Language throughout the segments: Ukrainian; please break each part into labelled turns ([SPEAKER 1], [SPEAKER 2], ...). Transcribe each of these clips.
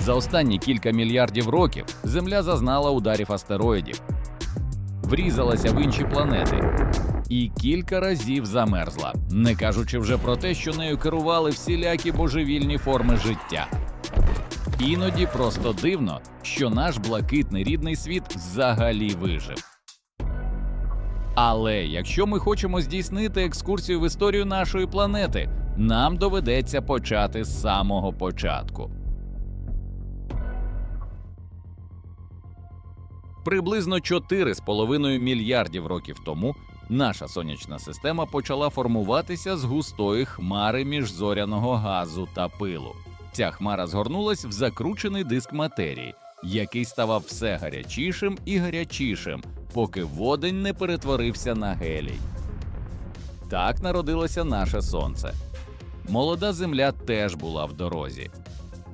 [SPEAKER 1] За останні кілька мільярдів років Земля зазнала ударів астероїдів, врізалася в інші планети і кілька разів замерзла, не кажучи вже про те, що нею керували всілякі божевільні форми життя. Іноді просто дивно, що наш блакитний рідний світ взагалі вижив. Але якщо ми хочемо здійснити екскурсію в історію нашої планети, нам доведеться почати з самого початку. Приблизно 4,5 мільярдів років тому наша сонячна система почала формуватися з густої хмари міжзоряного газу та пилу. Ця хмара згорнулась в закручений диск матерії, який ставав все гарячішим і гарячішим, поки водень не перетворився на гелій. Так народилося наше сонце. Молода земля теж була в дорозі.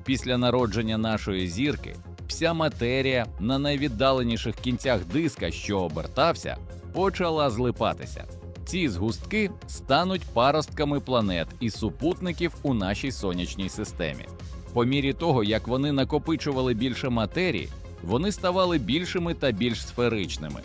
[SPEAKER 1] Після народження нашої зірки вся матерія на найвіддаленіших кінцях диска, що обертався, почала злипатися. Ці згустки стануть паростками планет і супутників у нашій сонячній системі. По мірі того, як вони накопичували більше матерії, вони ставали більшими та більш сферичними.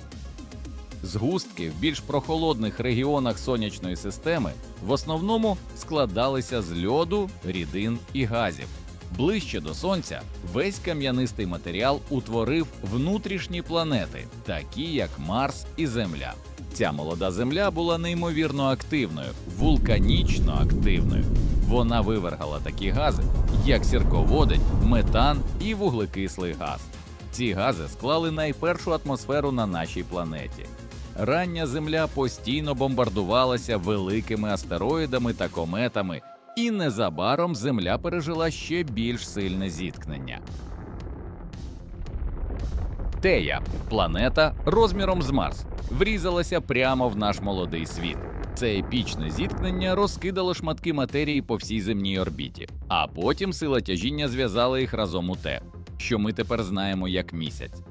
[SPEAKER 1] Згустки в більш прохолодних регіонах сонячної системи в основному складалися з льоду, рідин і газів. Ближче до сонця весь кам'янистий матеріал утворив внутрішні планети, такі як Марс і Земля. Ця молода земля була неймовірно активною, вулканічно активною. Вона вивергала такі гази, як сірководень, метан і вуглекислий газ. Ці гази склали найпершу атмосферу на нашій планеті. Рання Земля постійно бомбардувалася великими астероїдами та кометами, і незабаром Земля пережила ще більш сильне зіткнення. Тея планета розміром з Марс врізалася прямо в наш молодий світ. Це епічне зіткнення розкидало шматки матерії по всій земній орбіті, а потім сила тяжіння зв'язала їх разом у те, що ми тепер знаємо як місяць.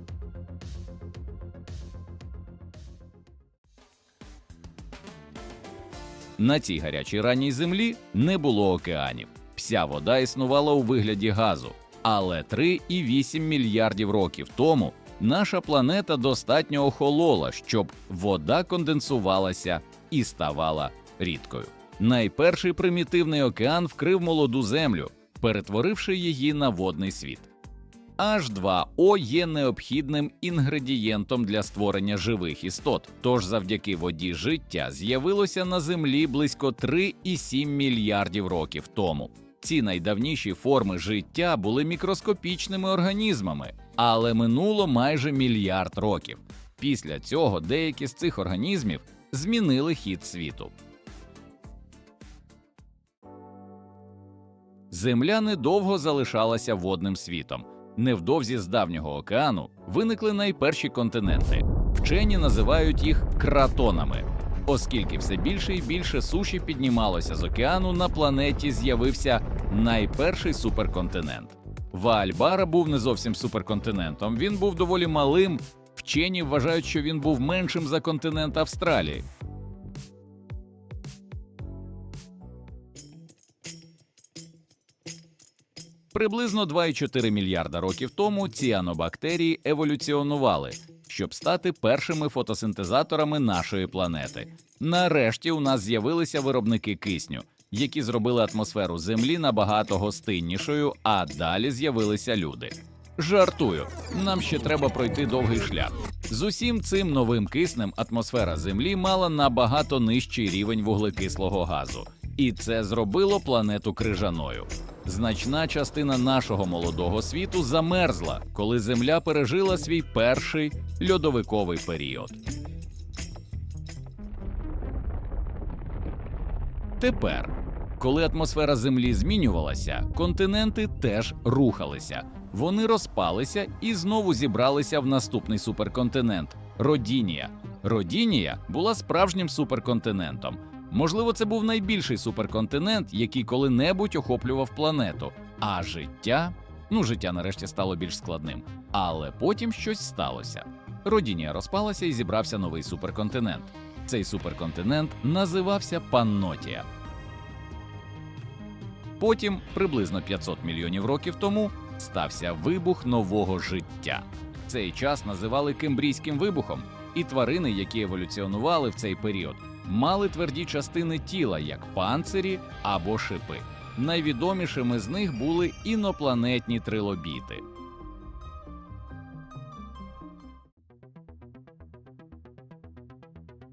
[SPEAKER 1] На цій гарячій ранній землі не було океанів. Вся вода існувала у вигляді газу. Але 3,8 мільярдів років тому наша планета достатньо охолола, щоб вода конденсувалася і ставала рідкою. Найперший примітивний океан вкрив молоду землю, перетворивши її на водний світ. H2O є необхідним інгредієнтом для створення живих істот. Тож завдяки воді життя з'явилося на Землі близько 3,7 мільярдів років тому. Ці найдавніші форми життя були мікроскопічними організмами, але минуло майже мільярд років. Після цього деякі з цих організмів змінили хід світу. Земля недовго залишалася водним світом. Невдовзі з давнього океану виникли найперші континенти. Вчені називають їх кратонами. Оскільки все більше і більше суші піднімалося з океану, на планеті з'явився найперший суперконтинент. Ваальбара був не зовсім суперконтинентом. Він був доволі малим. Вчені вважають, що він був меншим за континент Австралії. Приблизно 2,4 мільярда років тому ціанобактерії еволюціонували, щоб стати першими фотосинтезаторами нашої планети. Нарешті у нас з'явилися виробники кисню, які зробили атмосферу Землі набагато гостиннішою, а далі з'явилися люди. Жартую, нам ще треба пройти довгий шлях. З усім цим новим киснем атмосфера Землі мала набагато нижчий рівень вуглекислого газу, і це зробило планету крижаною. Значна частина нашого молодого світу замерзла, коли Земля пережила свій перший льодовиковий період. Тепер, коли атмосфера Землі змінювалася, континенти теж рухалися. Вони розпалися і знову зібралися в наступний суперконтинент Родінія. Родінія була справжнім суперконтинентом. Можливо, це був найбільший суперконтинент, який коли-небудь охоплював планету. А життя ну, життя нарешті стало більш складним. Але потім щось сталося. Родінія розпалася і зібрався новий суперконтинент. Цей суперконтинент називався Паннотія. Потім, приблизно 500 мільйонів років тому, стався вибух нового життя. Цей час називали Кембрійським вибухом, і тварини, які еволюціонували в цей період, мали тверді частини тіла, як панцирі або шипи. Найвідомішими з них були інопланетні трилобіти.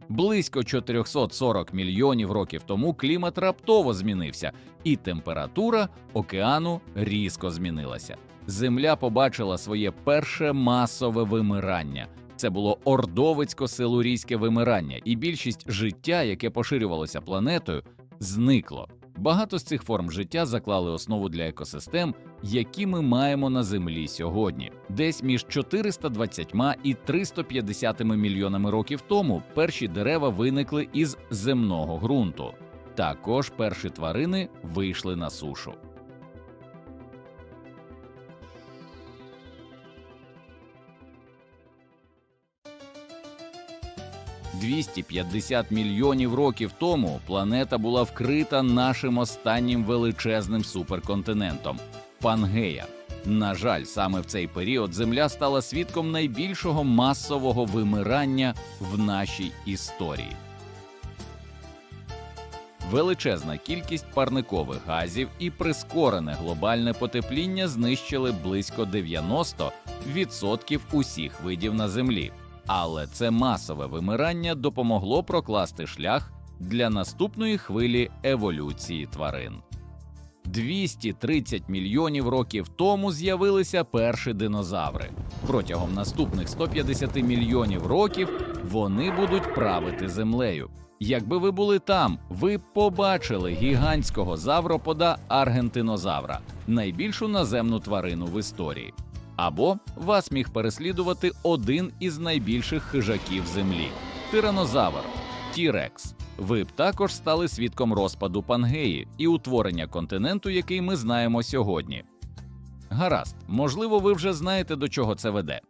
[SPEAKER 1] Близько 440 мільйонів років тому клімат раптово змінився, і температура океану різко змінилася. Земля побачила своє перше масове вимирання. Це було ордовицько-силурійське вимирання, і більшість життя, яке поширювалося планетою, зникло. Багато з цих форм життя заклали основу для екосистем, які ми маємо на землі сьогодні. Десь між 420 і 350 мільйонами років тому перші дерева виникли із земного ґрунту. Також перші тварини вийшли на сушу. «250 мільйонів років тому планета була вкрита нашим останнім величезним суперконтинентом Пангея. На жаль, саме в цей період Земля стала свідком найбільшого масового вимирання в нашій історії. Величезна кількість парникових газів і прискорене глобальне потепління знищили близько 90% усіх видів на землі. Але це масове вимирання допомогло прокласти шлях для наступної хвилі еволюції тварин. 230 мільйонів років тому з'явилися перші динозаври. Протягом наступних 150 мільйонів років вони будуть правити землею. Якби ви були там, ви б побачили гігантського завропода аргентинозавра, найбільшу наземну тварину в історії. Або вас міг переслідувати один із найбільших хижаків землі тиранозавр Тірекс. Ви б також стали свідком розпаду Пангеї і утворення континенту, який ми знаємо сьогодні. Гаразд, можливо, ви вже знаєте, до чого це веде.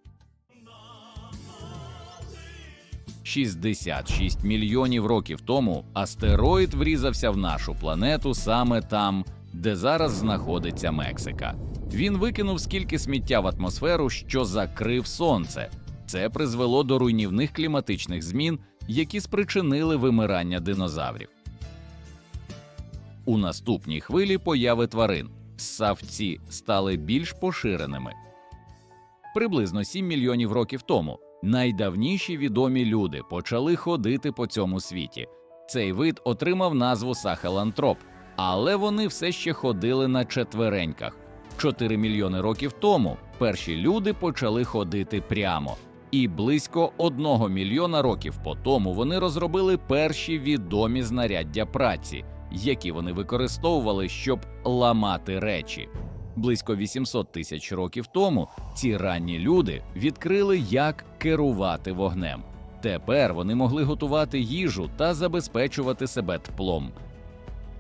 [SPEAKER 1] 66 мільйонів років тому астероїд врізався в нашу планету саме там, де зараз знаходиться Мексика. Він викинув скільки сміття в атмосферу, що закрив сонце. Це призвело до руйнівних кліматичних змін, які спричинили вимирання динозаврів. У наступній хвилі появи тварин ссавці стали більш поширеними. Приблизно 7 мільйонів років тому найдавніші відомі люди почали ходити по цьому світі. Цей вид отримав назву сахелантроп, але вони все ще ходили на четвереньках. 4 мільйони років тому перші люди почали ходити прямо, і близько одного мільйона років по тому вони розробили перші відомі знаряддя праці, які вони використовували, щоб ламати речі. Близько 800 тисяч років тому ці ранні люди відкрили, як керувати вогнем. Тепер вони могли готувати їжу та забезпечувати себе теплом.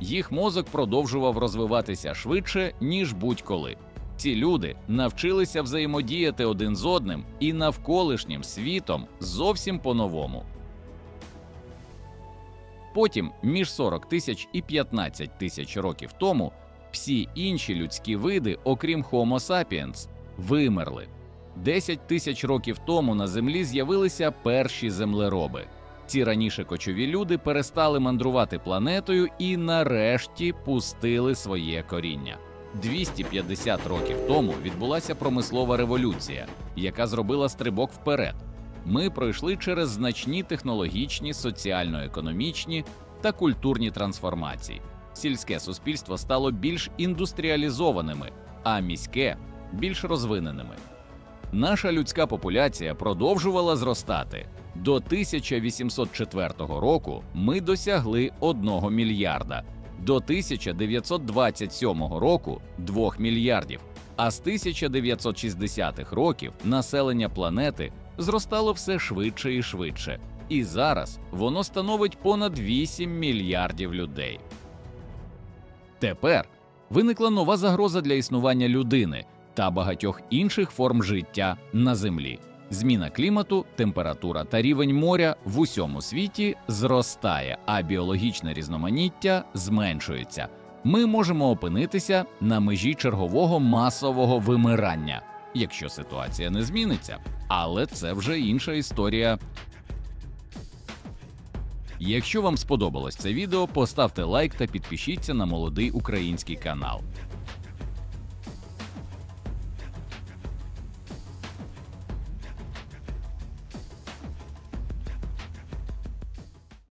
[SPEAKER 1] Їх мозок продовжував розвиватися швидше, ніж будь-коли. Ці люди навчилися взаємодіяти один з одним і навколишнім світом зовсім по-новому. Потім, між 40 тисяч і 15 тисяч років тому, всі інші людські види, окрім Homo sapiens, вимерли. 10 тисяч років тому на землі з'явилися перші землероби. Ці раніше кочові люди перестали мандрувати планетою і нарешті пустили своє коріння. 250 років тому відбулася промислова революція, яка зробила стрибок вперед. Ми пройшли через значні технологічні, соціально-економічні та культурні трансформації. Сільське суспільство стало більш індустріалізованими, а міське більш розвиненими. Наша людська популяція продовжувала зростати. До 1804 року ми досягли 1 мільярда, до 1927 року 2 мільярдів. А з 1960-х років населення планети зростало все швидше і швидше, і зараз воно становить понад 8 мільярдів людей. Тепер виникла нова загроза для існування людини та багатьох інших форм життя на землі. Зміна клімату, температура та рівень моря в усьому світі зростає, а біологічне різноманіття зменшується. ми можемо опинитися на межі чергового масового вимирання, якщо ситуація не зміниться. Але це вже інша історія. Якщо вам сподобалось це відео, поставте лайк та підпишіться на молодий український канал.